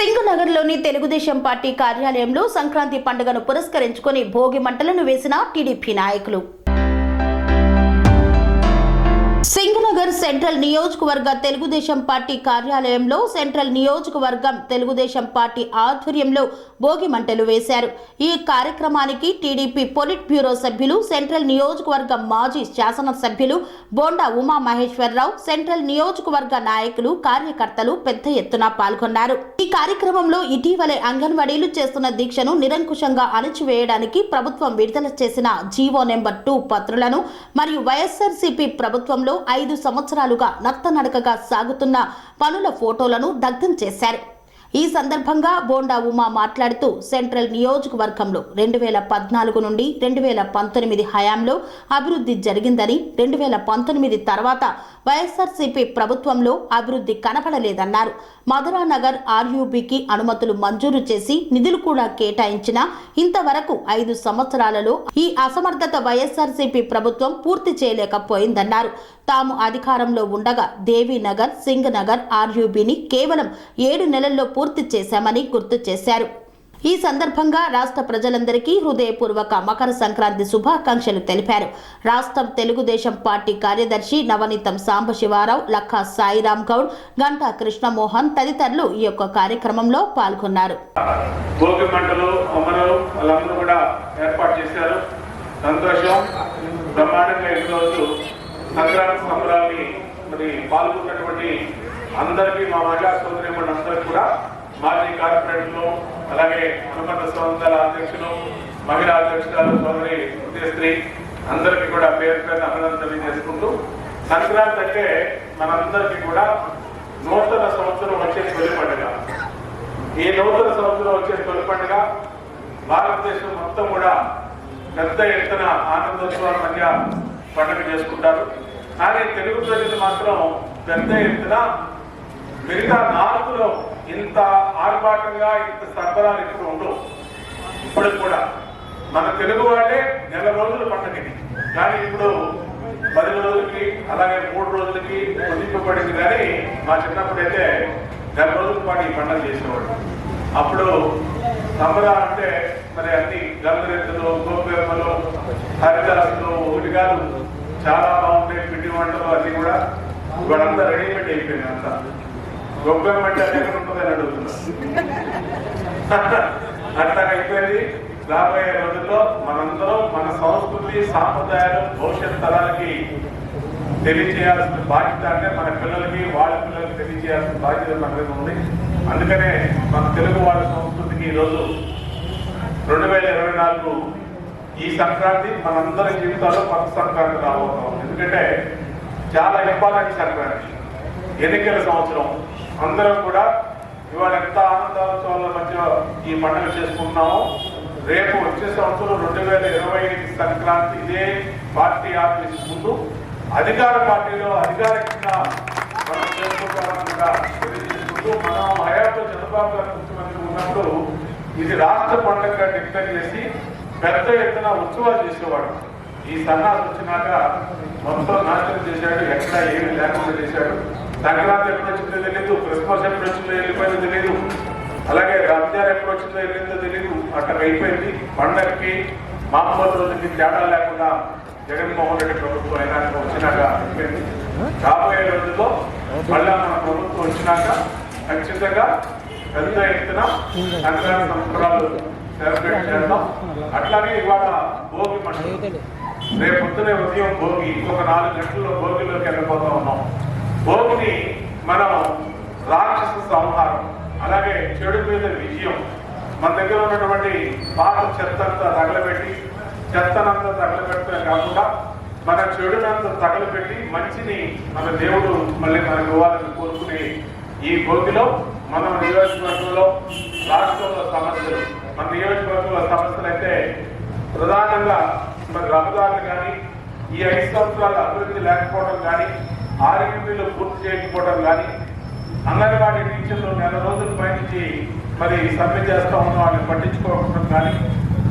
సింగనగర్లోని Telugu Desam party కార్యాలయంలో సంక్రాంతి పండుగను పురస్కరించుకొని భోగి మంటలను వేసిన టీడీపీ నాయకులు. సింగనగర్ సెంట్రల్ నియోజకవర్గ తెలుగుదేశం పార్టీ కార్యాలయంలో సెంట్రల్ నియోజకవర్గం తెలుగుదేశం పార్టీ ఆధ్వర్యంలో భోగి మంటలు వేశారు. ఈ కార్యక్రమానికి టీడీపీ పొలిట్ బ్యూరో సభ్యులు సెంట్రల్ నియోజకవర్గ మాజీ శాసనసభ్యులు బోండా ఉమా మహేశ్వరరావు సెంట్రల్ నియోజకవర్గ నాయకులు కార్యకర్తలు పెద్ద ఎత్తున పాల్గొన్నారు. ఈ కార్యక్రమంలో ఇటీవలే అంగన్వాడీలు చేస్తున్న దీక్షను నిరంకుశంగా అణచివేయడానికి ప్రభుత్వం విడుదల చేసిన జీవో నెంబర్ టూ పత్రులను మరియు వైఎస్ఆర్సీపీ ప్రభుత్వంలో ఐదు సంవత్సరాలుగా నత్తనడకగా సాగుతున్న పనుల ఫోటోలను దగ్ధం చేశారు. ఈ సందర్భంగా బోండా ఉమా మాట్లాడుతూ సెంట్రల్ నియోజకవర్గంలో రెండు వేల పద్నాలుగు నుండి రెండు వేల పంతొమ్మిది హయాంలో అభివృద్ధి జరిగిందని రెండు వేల పంతొమ్మిది తర్వాత వైఎస్ఆర్సీపీ ప్రభుత్వంలో అభివృద్ధి కనపడలేదన్నారు మధురా నగర్ ఆర్యూబీకి అనుమతులు మంజూరు చేసి నిధులు కూడా కేటాయించిన ఇంతవరకు ఐదు సంవత్సరాలలో ఈ అసమర్థత వైఎస్ఆర్సీపీ ప్రభుత్వం పూర్తి చేయలేకపోయిందన్నారు. తాము అధికారంలో ఉండగా దేవీనగర్ సింగ్ నగర్ ఆర్యూబీని కేవలం ఏడు నెలల్లో పూర్తి చేశామని గుర్తు చేశారు. ఈ సందర్భంగా రాష్ట్ర ప్రజలందరికీ హృదయపూర్వక మకర సంక్రాంతి శుభాకాంక్షలు తెలిపారు. రాష్ట్రం తెలుగుదేశం పార్టీ కార్యదర్శి నవనీతం సాంబశివారావు లక్కా సాయిరాం గౌడ్ గంటా కృష్ణమోహన్ తదితరులు ఈ యొక్క కార్యక్రమంలో పాల్గొన్నారు. సంతోషం బ్రహ్మాండంగా సంక్రాంతి సంబరాన్ని మరి పాల్గొన్నటువంటి అందరికీ మా మహిళా సోదరి అందరికీ కూడా మాజీ కార్పొరేటర్లు అలాగే అనుబంధ సంస్థల అధ్యక్షులు మహిళా అధ్యక్షురాలు సోదరి ఉదయశ్రీ అందరికీ కూడా పేరు పేరు అభినందన తెలియజేసుకుంటూ సంక్రాంతి అంటే మనందరికీ కూడా నూతన సంవత్సరం వచ్చే తొలి పండుగ. ఈ నూతన సంవత్సరం వచ్చే తొలి పండుగ భారతదేశం మొత్తం కూడా పెద్ద ఎత్తున ఆనందోత్సవాల మధ్య పండుగ చేసుకుంటారు. కానీ తెలుగు ప్రజలు మాత్రం పెద్ద ఎత్తున మిగతా నాలుగులో ఇంత ఆర్భాటంగా ఇంత సంబరాలు ఇప్పుడు ఉండవు ఇప్పుడు కూడా మన తెలుగు వాళ్ళే నెల రోజులు పండుగ కానీ ఇప్పుడు పది రోజులకి అలాగే మూడు రోజులకి కుదింపబడింది కానీ మా చిన్నప్పుడు అయితే నెల రోజుల పాటు ఈ పండుగ చేసేవాడు అప్పుడు సంబరా అంటే మరి అన్ని గంగరెత్తులు గోపేమలు హరిదాసులు ఒకటి చాలా బాగుంటాయి పిండి వంటలు అన్ని కూడా. ఇవాళంతా రెడీమేడ్ అయిపోయింది అంతా. గొప్ప అంటే అది ఎక్కడ ఉంటుందని అడుగుతున్నా. అట్లా అయిపోయింది. రాబోయే రోజుల్లో మనందరం మన సంస్కృతి సాంప్రదాయాలు భవిష్యత్ తరాలకి తెలియజేయాల్సిన బాధ్యత అంటే మన పిల్లలకి వాళ్ళ పిల్లలకి తెలియజేయాల్సిన బాధ్యత మన మీద ఉంది. అందుకనే మన తెలుగు వాళ్ళ సంస్కృతికి ఈరోజు రెండు వేల ఇరవై నాలుగు ఈ సంక్రాంతి మనందరి జీవితాల్లో కొత్త సంక్రాంతి రాబోతాం ఎందుకంటే చాలా ఇంపార్టెంట్ సంక్రాంతి. ఎన్నికల సంవత్సరం. అందరం కూడా ఇవాళ ఎంత ఆనందోత్సవాల మధ్య ఈ పండుగ చేసుకుంటున్నామో రేపు వచ్చే సంవత్సరం రెండు వేల ఇరవై ఐదు సంక్రాంతి ఇదే పార్టీ ఆఫీస్ ముందు. అధికార పార్టీలో అధికారికంగా మనం చేసుకుంటామని తెలియజేసుకుంటూ మనం హయాతో చంద్రబాబు గారు ముఖ్యమంత్రి ఉన్నప్పుడు ఇది రాష్ట్ర పండుగగా డిక్లేర్ చేసి పెద్ద ఎత్తున ఉత్సవాలు చేసేవాడు. ఈ సన్నాసి వచ్చినాక మొత్తం నాశనం చేశాడు ఎక్కడ ఏమి లేకుండా చేశాడు. సంక్రాంతి ఎప్పుడు వచ్చిందో తెలియదు క్రిస్మస్ ఎప్పుడు వచ్చిందో వెళ్ళిపోయిందో తెలియదు అలాగే రంజాన్ ఎప్పుడు వచ్చిందో వెళ్ళిందో తెలియదు అక్కడ అయిపోయింది. పండగకి మామూలు రోజుకి తేడా లేకుండా జగన్మోహన్ రెడ్డి ప్రభుత్వం అయినా వచ్చినాక అయిపోయింది. రాబోయే రోజుల్లో మళ్ళా మన ప్రభుత్వం వచ్చినాక ఖచ్చితంగా పెద్ద ఎత్తున సంక్రాంతి సంవత్సరాలు సెలబ్రేట్ చేద్దాం. అట్లాగే ఇవాళ భోగి మంటలు రేపు పొద్దునే ఉదయం భోగి ఇంకొక నాలుగు గంటల్లో భోగిలోకి వెళ్ళిపోతా ఉన్నాం. భోగిని మనం రాక్షస సంహారం అలాగే చెడు మీద విజయం మన దగ్గర ఉన్నటువంటి పాత చెత్త అంతా తగలబెట్టి చెత్తనంతా తగలబెట్టడమే కాకుండా మన చెడునంతా తగలబెట్టి మంచిని మన దేవుడు మళ్ళీ మనకు ఇవ్వాలని కోరుకుని ఈ భోగిలో మన నియోజకవర్గంలో రాష్ట్రంలో సమస్యలు. మన నియోజకవర్గంలో సమస్యలు అయితే ప్రధానంగా మరి రహదారులు కానీ ఈ ఐదు సంవత్సరాల అభివృద్ధి లేకపోవడం కానీ ఆర్ఎంపీలు పూర్తి చేయకపోవడం కానీ అంగన్వాడీ టీచర్లు నెల రోజుల పైనుంచి మరి సమ్మె చేస్తా ఉన్న వాళ్ళని పట్టించుకోకపోవడం కానీ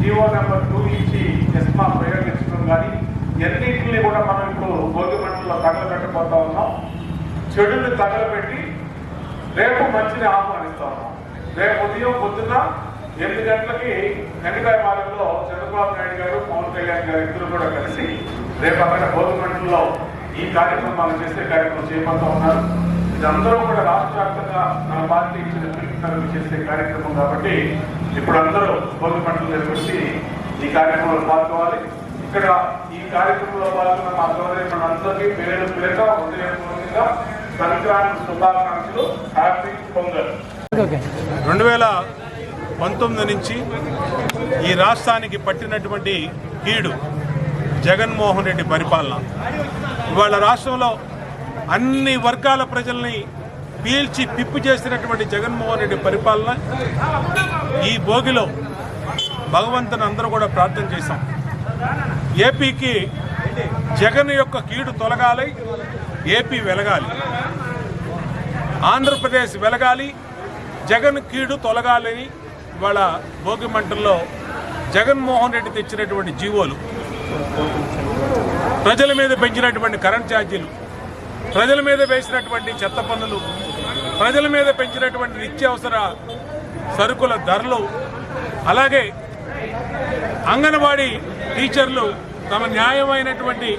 జీవో నెంబర్ టూ ఇచ్చి ఎస్మా ప్రయోగించడం కానీ ఎన్నింటిని కూడా మనం ఇప్పుడు భోగి మంటల్లో తగలబెట్టబోతా ఉన్నాం. చెడుని తగలబెట్టి రేపు మంచిని ఆహ్వానిస్తా ఉన్నాం. రేపు ఉదయం పొద్దున్న ఎనిమిది గంటలకి వెంకటాయపాలెంలో చంద్రబాబు నాయుడు గారు పవన్ కళ్యాణ్ గారు ఇద్దరు కూడా కలిసి రేపు అక్కడ భోగిమంటల్లో ఈ కార్యక్రమాలు చేసే కార్యక్రమం చేయబోతా ఉన్నారు. ఇది అందరూ కూడా రాష్ట్ర వ్యాప్తంగా మన పార్టీ ఇచ్చిన పిలుపునకు చేసే కార్యక్రమం కాబట్టి ఇప్పుడు అందరూ భోగిమంటలు నిర్వహించి ఈ కార్యక్రమంలో పాల్గొవాలి. ఇక్కడ ఈ కార్యక్రమంలో పాల్గొన్న మా సోదరి మనందరికీ పేరు పేరుగా హృదయపూర్వకంగా సంక్రాంతి శుభాకాంక్షలు. హ్యాపీ పొంగల్. రెండు వేల పంతొమ్మిది నుంచి ఈ రాష్ట్రానికి పట్టినటువంటి కీడు జగన్మోహన్ రెడ్డి పరిపాలన. ఇవాళ రాష్ట్రంలో అన్ని వర్గాల ప్రజల్ని పీల్చి పిప్పు చేసినటువంటి జగన్మోహన్ రెడ్డి పరిపాలన. ఈ భోగిలో భగవంతుని అందరూ కూడా ప్రార్థన చేశాం. ఏపీకి జగన్ యొక్క కీడు తొలగాలి ఏపీ వెలగాలి. ఆంధ్రప్రదేశ్ వెలగాలి జగన్ కీడు తొలగాలని ఇవాళ భోగి మంటల్లో జగన్మోహన్ రెడ్డి తెచ్చినటువంటి జీవోలు ప్రజల మీద పెంచినటువంటి కరెంట్ ఛార్జీలు ప్రజల మీద వేసినటువంటి చెత్త పన్నులు ప్రజల మీద పెంచినటువంటి నిత్యావసర సరుకుల ధరలు అలాగే అంగన్వాడీ టీచర్లు తమ న్యాయమైనటువంటి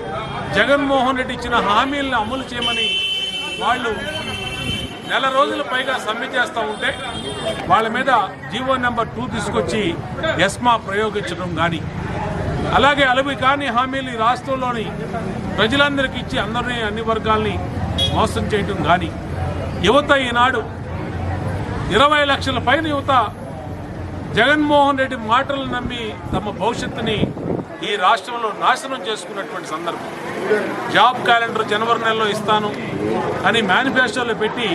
జగన్మోహన్ రెడ్డి ఇచ్చిన హామీలను అమలు చేయమని వాళ్ళు నెల రోజుల పైగా సమ్మె చేస్తూ ఉంటే వాళ్ళ మీద జీవో నెంబర్ టూ తీసుకొచ్చి ఎస్మా ప్రయోగించడం కానీ అలాగే అలవి కాని హామీలు ఈ రాష్ట్రంలోని ప్రజలందరికీ ఇచ్చి అందరినీ అన్ని వర్గాల్ని మోసం చేయటం కానీ యువత ఈనాడు ఇరవై లక్షల పైన యువత జగన్మోహన్ రెడ్డి మాటలు నమ్మి తమ భవిష్యత్తుని ఈ రాష్ట్రంలో నాశనం చేసుకున్నటువంటి సందర్భం. జాబ్ క్యాలెండర్ జనవరి నెలలో ఇస్తాను అని మేనిఫెస్టోలో పెట్టి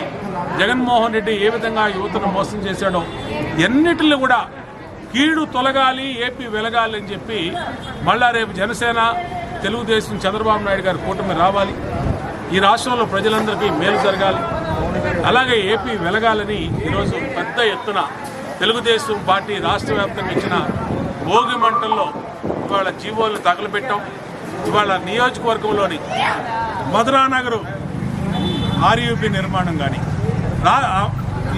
జగన్మోహన్ రెడ్డి ఏ విధంగా యువతను మోసం చేశాడో ఎన్నిటిని కూడా కీడు తొలగాలి ఏపీ వెలగాలి అని చెప్పి మళ్ళా రేపు జనసేన తెలుగుదేశం చంద్రబాబు నాయుడు గారి కూటమి రావాలి. ఈ రాష్ట్రంలో ప్రజలందరికీ మేలు జరగాలి. అలాగే ఏపీ వెలగాలని ఈరోజు పెద్ద ఎత్తున తెలుగుదేశం పార్టీ రాష్ట్ర వ్యాప్తంగా ఇచ్చిన భోగి మంటల్లో ఇవాళ జీవోలు తగలబెట్టాం. ఇవాళ నియోజకవర్గంలోని మధురానగరు ఆర్యూపీ నిర్మాణం కానీ రా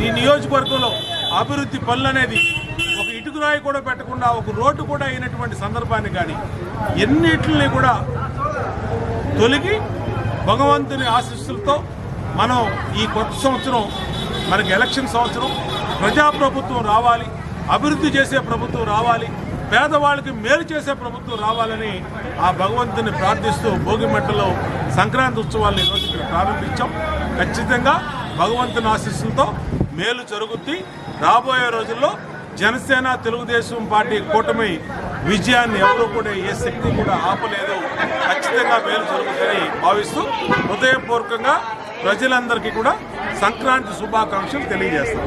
ఈ నియోజకవర్గంలో అభివృద్ధి పనులు అనేది ఒక ఇటుకురాయి కూడా పెట్టకుండా ఒక రోడ్డు కూడా అయినటువంటి సందర్భాన్ని కానీ ఎన్నిటిని కూడా తొలగి భగవంతుని ఆశీస్సులతో మనం ఈ కొత్త సంవత్సరం మనకి ఎలక్షన్ సంవత్సరం ప్రజాప్రభుత్వం రావాలి అభివృద్ధి చేసే ప్రభుత్వం రావాలి పేదవాళ్ళకి మేలు చేసే ప్రభుత్వం రావాలని ఆ భగవంతుని ప్రార్థిస్తూ భోగిమెట్టలో సంక్రాంతి ఉత్సవాలను ఈరోజు ఇక్కడ ప్రారంభించాం. ఖచ్చితంగా భగవంతుని ఆశీస్సులతో మేలు జరుగుద్ది. రాబోయే రోజుల్లో జనసేన తెలుగుదేశం పార్టీ కూటమి విజయాన్ని ఎవరు కూడా ఏ శక్తి కూడా ఆపలేదు. ఖచ్చితంగా మేలు జరుగుతుందని భావిస్తూ హృదయపూర్వకంగా ప్రజలందరికీ కూడా సంక్రాంతి శుభాకాంక్షలు తెలియజేస్తాం.